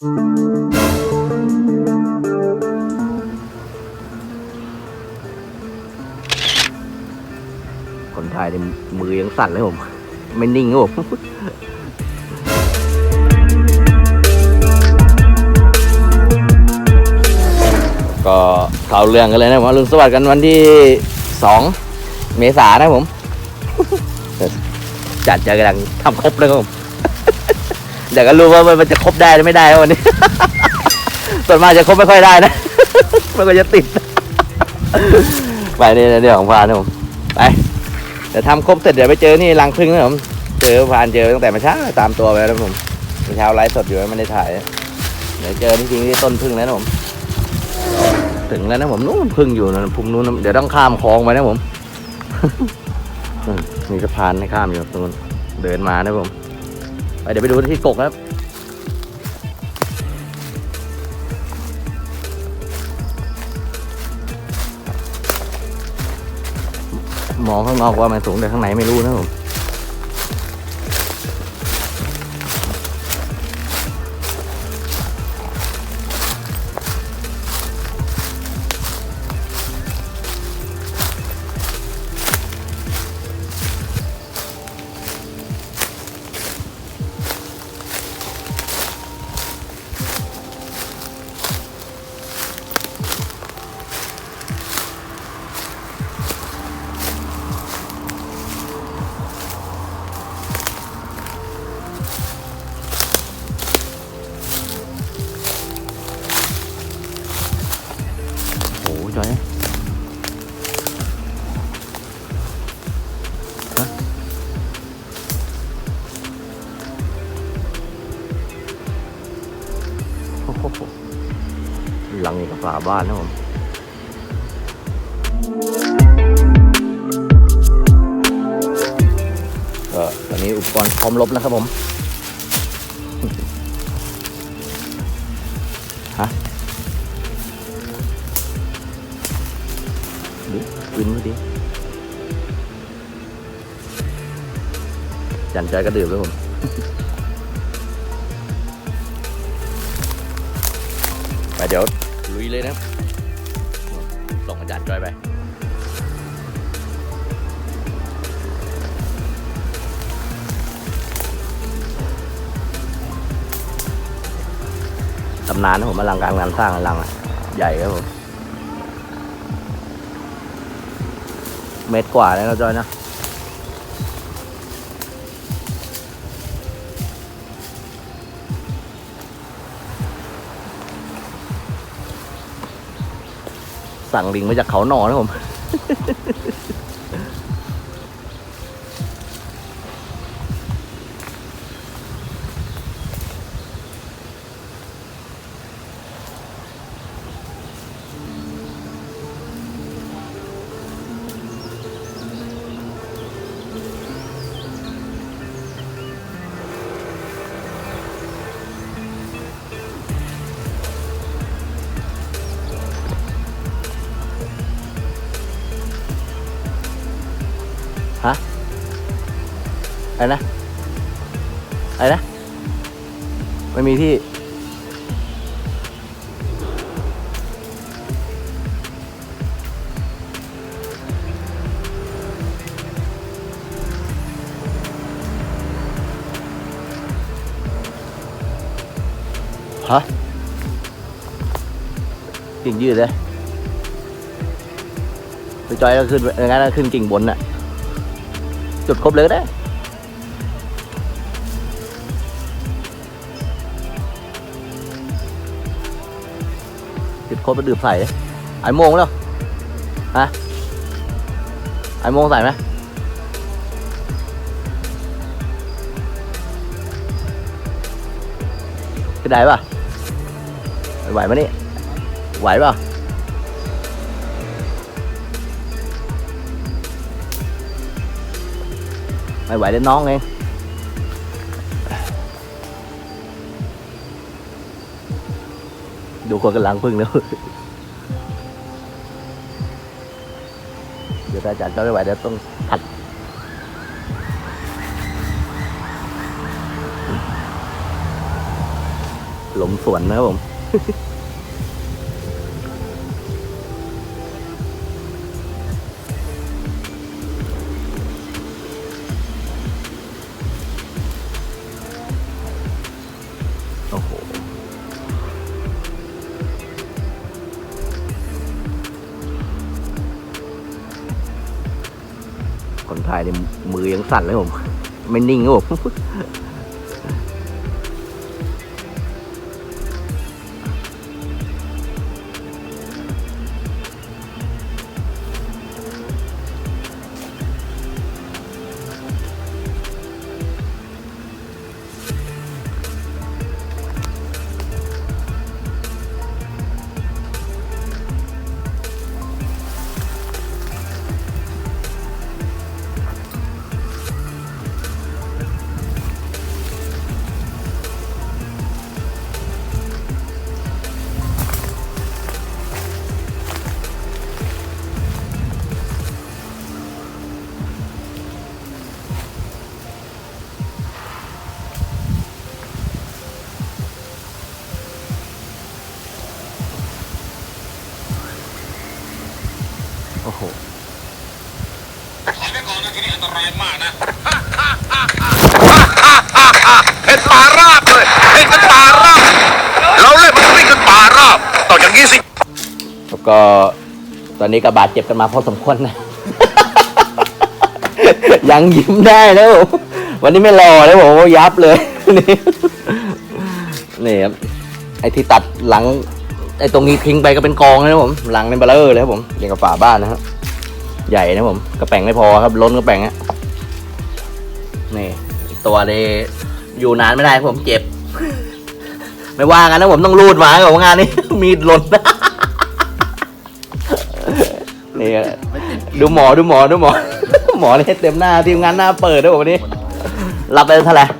คนไทยนี่มือยังสั่นเลยผม ไม่นิ่งครับผมก็เข้าเรื่องกันเลยนะผมลุงสวัสดิ์กันวันที่สองเมษายนะผมจัดเจอกำลังทำครบเลยครับผม เดี๋ยวก็รู้ว่ามันจะครบได้หรือไม่ได้วันนี้ ส่วนมากจะครบไม่ค่อยได้นะ มันก็จะติด ไปนี่เดี๋ยวของพานนะผมไปเดี๋ยวทำครบเสร็จเดี๋ยวไปเจอนี่รังพึ่งนะผม เจอพานเจอตั้งแต่มาเช้าตามตัวไปแล้วนะผมเมื่อเช้าไลฟ์สดอยู่ไม่ได้ถ่าย เดี๋ยวเจอจริงๆที่ต้นพึ่งแล้วนะผม ถึงแล้วนะผมนู้นพึ่งอยู่นะพุ่มนู้นเดี๋ยวต้องข้ามคลองไปนะผมมมีสะพานให้ข้ามอยู่ตรงนู้นเดินมานะผม ไปเดี๋ยวไปดูที่กกครับมองข้างนอกว่ามันสูงแต่ข้างในไม่รู้นะผม โอ้โหหลังนี้กับฝาบ้านนะผมก็ตอนนี้อุปกรณ์พร้อมรบแล้วครับผมฮะดิวินมาดิจันใจก็ดื่มแล้วผม ไปเดี๋ยวลุยเลยนะส่งอาจารย์จอยไปตำนานนะผมอลังการงานสร้างอลังอะใหญ่ครับผม เมตรกว่าเลยนะจอยนะ สั่งลิงมาจากเขาหนอนะผม อะไรนะอะไรนะไม่มีที่ ฮะกิ่งยืดเลยไปจอยก็ขึ้นงั้นก็ขึ้นกิ่งบนน่ะ จุดครบเลยก็ได้ จุดครบไปดื่มใส่ไอ้โมงแล้วฮะไอ้โมงใส่ไหมขึ้นได้ป่ะไหวไหมนี่ไหวป่ะไม่ไหวเล่นน้องเอง ดูคนกำลังพึ่งแล้วเดี๋ยวถ้าอาจารย์ก็ไม่ไหวเดี๋ยวต้องผัดลงสวนนะครับผม ถ่ายในมือยังสั่นเลยผม ไม่นิ่งครับผม โอ้โหถอยไปก่อนนะที่นี่อันตรายมากนะเห็นป่าราบเลยเห็นเป็นป่าราบเราเล่นมันวิ่งกันป่าราบต่ออย่างนี้สิแล้วก็ตอนนี้ก็บาดเจ็บกันมาพอสมควรนะ ยังยิ้มได้แล้วผมวันนี้ไม่รอแล้วผมยับเลยนี่นี่ครับไอ้ที่ตัดหลัง ไอ้ตรงนี้ทิ้งไปก็เป็นกองเลยนะผมหลังเป็นเบลเลอร์เลยครับผมอย่างกับฝาบ้านนะครับใหญ่นะผมกระแป่งไม่พอครับล้นกระแป่งอะนี่ตัวนี้อยู่นานไม่ได้ผมเจ็บ ไม่ว่ากันนะผมต้องรูดมากับงานนี้มีดล่นนี่ดูหมอดูหมอดูหมอ หมอเนี่ยเต็มหน้าทีมงานหน้าเปิดด้วยผมวันนี้รับไปเท่าไหร่เป็นสิบ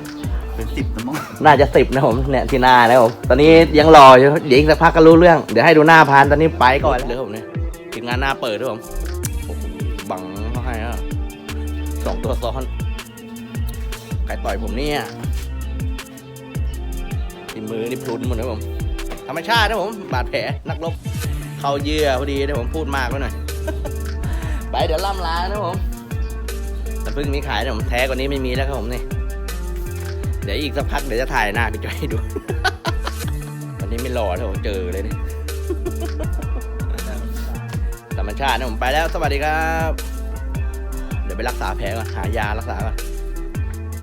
น่าจะสิบนะผมเนี่ยที่หน้านะผมตอนนี้ยังรออยู่เดี๋ยวอีกสักพักก็รู้เรื่องเดี๋ยวให้ดูหน้าพานตอนนี้ไปก่อนเลยผมเนี่ยทีมงานหน้าเปิดด้วยผมบังเขาให้อะสองตัวซ้อนใครต่อยผมเนี่ยทีมือนี่พลุนหมดนะผมธรรมชาตินะผม บาดแผลนักรบเข้าเยื่อพอดีนะผมพูดมากไปหน่อยไปเดี๋ยวล่ำลานะผมแต่เพิ่งมีขายนะผมแท้กว่านี้ไม่มีแล้วครับผมนี่ เดี๋ยวอีกสักพักเดี๋ยวจะถ่ายหน้าพี่จอยให้ดู วันนี้ไม่หล่อเท่าผมเจอเลยนี่ธรรมชาตินะผมไปแล้วสวัสดีครับ เดี๋ยวไปรักษาแผลก่อนหายารักษาก่อน